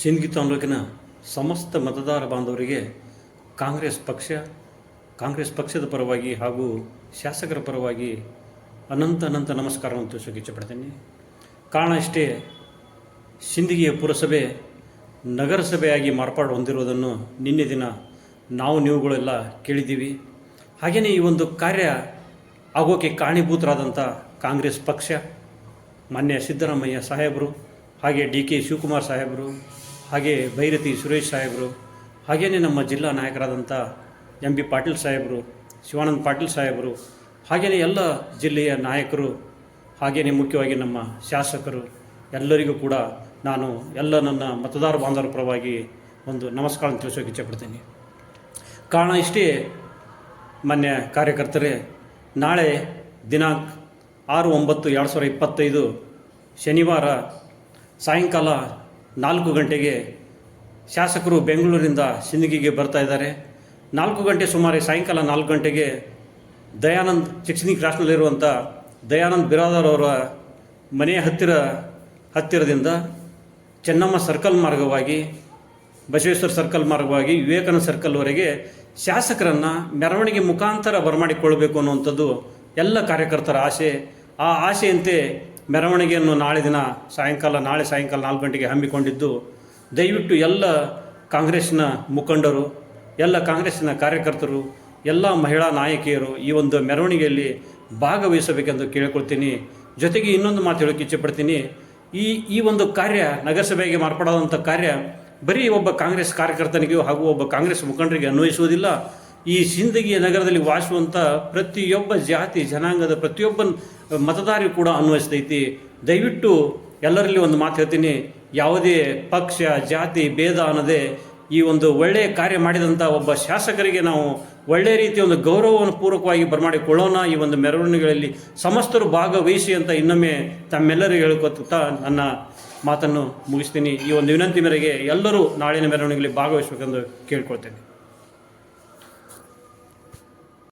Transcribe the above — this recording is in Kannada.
ಸಿಂದಗಿ ತಾಲೂಕಿನ ಸಮಸ್ತ ಮತದಾರ ಬಾಂಧವರಿಗೆ ಕಾಂಗ್ರೆಸ್ ಪಕ್ಷ, ಕಾಂಗ್ರೆಸ್ ಪಕ್ಷದ ಪರವಾಗಿ ಹಾಗೂ ಶಾಸಕರ ಪರವಾಗಿ ಅನಂತ ಅನಂತ ನಮಸ್ಕಾರವನ್ನು ತಿಳಿಸೋಕೆ ಇಚ್ಛಪಡ್ತೀನಿ. ಕಾರಣ ಇಷ್ಟೇ ಸಿಂದಗಿಯ ಪುರಸಭೆ ನಗರಸಭೆಯಾಗಿ ಮಾರ್ಪಾಡು ಹೊಂದಿರುವುದನ್ನು ನಿನ್ನೆ ದಿನ ನಾವು ನೀವುಗಳೆಲ್ಲ ಕೇಳಿದ್ದೀವಿ. ಹಾಗೆಯೇ ಈ ಒಂದು ಕಾರ್ಯ ಆಗೋಕೆ ಕಾರಣೀಭೂತರಾದಂಥ ಕಾಂಗ್ರೆಸ್ ಪಕ್ಷ, ಮಾನ್ಯ ಸಿದ್ದರಾಮಯ್ಯ ಸಾಹೇಬರು, ಹಾಗೆ ಡಿ ಕೆ ಶಿವಕುಮಾರ್ ಸಾಹೇಬರು ಹಾಗೆ ಭೈರತಿ ಸುರೇಶ್ ಸಾಹೇಬರು ಹಾಗೆಯೇ ನಮ್ಮ ಜಿಲ್ಲಾ ನಾಯಕರಾದಂಥ ಎಂ ಬಿ ಪಾಟೀಲ್ ಸಾಹೇಬರು, ಶಿವಾನಂದ ಪಾಟೀಲ್ ಸಾಹೇಬರು ಹಾಗೆಯೇ ಎಲ್ಲ ಜಿಲ್ಲೆಯ ನಾಯಕರು ಹಾಗೆಯೇ ಮುಖ್ಯವಾಗಿ ನಮ್ಮ ಶಾಸಕರು, ಎಲ್ಲರಿಗೂ ಕೂಡ ನಾನು ಎಲ್ಲ ನನ್ನ ಮತದಾರ ಬಾಂಧವರ ಪರವಾಗಿ ಒಂದು ನಮಸ್ಕಾರ ತಿಳಿಸೋಕೆ ಇಚ್ಛಪಡ್ತೀನಿ. ಕಾರಣ ಇಷ್ಟೇ, ಮಾನ್ಯ ಕಾರ್ಯಕರ್ತರೇ, ನಾಳೆ ದಿನಾಂಕ ಆರು ಒಂಬತ್ತು ಎರಡು ಸಾವಿರದ ಇಪ್ಪತ್ತೈದು ಶನಿವಾರ ಸಾಯಂಕಾಲ ನಾಲ್ಕು ಗಂಟೆಗೆ ಶಾಸಕರು ಬೆಂಗಳೂರಿಂದ ಸಿಂದಗಿಗೆ ಬರ್ತಾ ಇದ್ದಾರೆ. ನಾಲ್ಕು ಗಂಟೆ ಸುಮಾರು ಸಾಯಂಕಾಲ ನಾಲ್ಕು ಗಂಟೆಗೆ ದಯಾನಂದ್ ಚಿಕ್ಸಿನಿ ಕ್ರಾಸ್ನಲ್ಲಿರುವಂಥ ದಯಾನಂದ್ ಬಿರಾದರ್ ಅವರ ಮನೆಯ ಹತ್ತಿರ, ಹತ್ತಿರದಿಂದ ಚೆನ್ನಮ್ಮ ಸರ್ಕಲ್ ಮಾರ್ಗವಾಗಿ, ಬಸವೇಶ್ವರ ಸರ್ಕಲ್ ಮಾರ್ಗವಾಗಿ, ವಿವೇಕಾನಂದ ಸರ್ಕಲ್ವರೆಗೆ ಶಾಸಕರನ್ನು ಮೆರವಣಿಗೆ ಮುಖಾಂತರ ಬರಮಾಡಿಕೊಳ್ಳಬೇಕು ಅನ್ನುವಂಥದ್ದು ಎಲ್ಲ ಕಾರ್ಯಕರ್ತರ ಆಸೆ. ಆ ಆಸೆಯಂತೆ ಮೆರವಣಿಗೆಯನ್ನು ನಾಳೆ ದಿನ ಸಾಯಂಕಾಲ, ನಾಳೆ ಸಾಯಂಕಾಲ ನಾಲ್ಕು ಗಂಟೆಗೆ ಹಮ್ಮಿಕೊಂಡಿದ್ದು, ದಯವಿಟ್ಟು ಎಲ್ಲ ಕಾಂಗ್ರೆಸ್ನ ಮುಖಂಡರು, ಎಲ್ಲ ಕಾಂಗ್ರೆಸ್ಸಿನ ಕಾರ್ಯಕರ್ತರು, ಎಲ್ಲ ಮಹಿಳಾ ನಾಯಕಿಯರು ಈ ಒಂದು ಮೆರವಣಿಗೆಯಲ್ಲಿ ಭಾಗವಹಿಸಬೇಕೆಂದು ಕೇಳಿಕೊಳ್ತೀನಿ. ಜೊತೆಗೆ ಇನ್ನೊಂದು ಮಾತು ಹೇಳೋಕ್ಕೆ ಇಚ್ಛೆಪಡ್ತೀನಿ. ಈ ಈ ಒಂದು ಕಾರ್ಯ ನಗರಸಭೆಗೆ ಮಾರ್ಪಾಡಾದಂಥ ಕಾರ್ಯ ಬರೀ ಒಬ್ಬ ಕಾಂಗ್ರೆಸ್ ಕಾರ್ಯಕರ್ತನಿಗೂ ಹಾಗೂ ಒಬ್ಬ ಕಾಂಗ್ರೆಸ್ ಮುಖಂಡರಿಗೆ ಅನ್ವಯಿಸುವುದಿಲ್ಲ. ಈ ಸಿಂದಗಿಯ ನಗರದಲ್ಲಿ ವಾಸುವಂಥ ಪ್ರತಿಯೊಬ್ಬ ಜಾತಿ, ಜನಾಂಗದ ಪ್ರತಿಯೊಬ್ಬ ಮತದಾರಿಯೂ ಕೂಡ ಅನ್ವಯಿಸ್ತೈತಿ. ದಯವಿಟ್ಟು ಎಲ್ಲರಲ್ಲಿ ಒಂದು ಮಾತು ಹೇಳ್ತೀನಿ. ಯಾವುದೇ ಪಕ್ಷ, ಜಾತಿ, ಭೇದ ಅನ್ನದೇ ಈ ಒಂದು ಒಳ್ಳೆಯ ಕಾರ್ಯ ಮಾಡಿದಂಥ ಒಬ್ಬ ಶಾಸಕರಿಗೆ ನಾವು ಒಳ್ಳೆಯ ರೀತಿಯ ಒಂದು ಗೌರವವನ್ನು ಪೂರ್ವಕವಾಗಿ ಬರಮಾಡಿಕೊಳ್ಳೋಣ ಈ ಒಂದು ಮೆರವಣಿಗೆಗಳಲ್ಲಿ ಸಮಸ್ತರು ಭಾಗವಹಿಸಿ ಅಂತ ಇನ್ನೊಮ್ಮೆ ತಮ್ಮೆಲ್ಲರಿಗೂ ಹೇಳ್ಕೊತಾ ನನ್ನ ಮಾತನ್ನು ಮುಗಿಸ್ತೀನಿ. ಈ ಒಂದು ವಿನಂತಿ ಮೇರೆಗೆ ಎಲ್ಲರೂ ನಾಳಿನ ಮೆರವಣಿಗೆಯಲ್ಲಿ ಭಾಗವಹಿಸಬೇಕೆಂದು ಕೇಳ್ಕೊಳ್ತೇನೆ.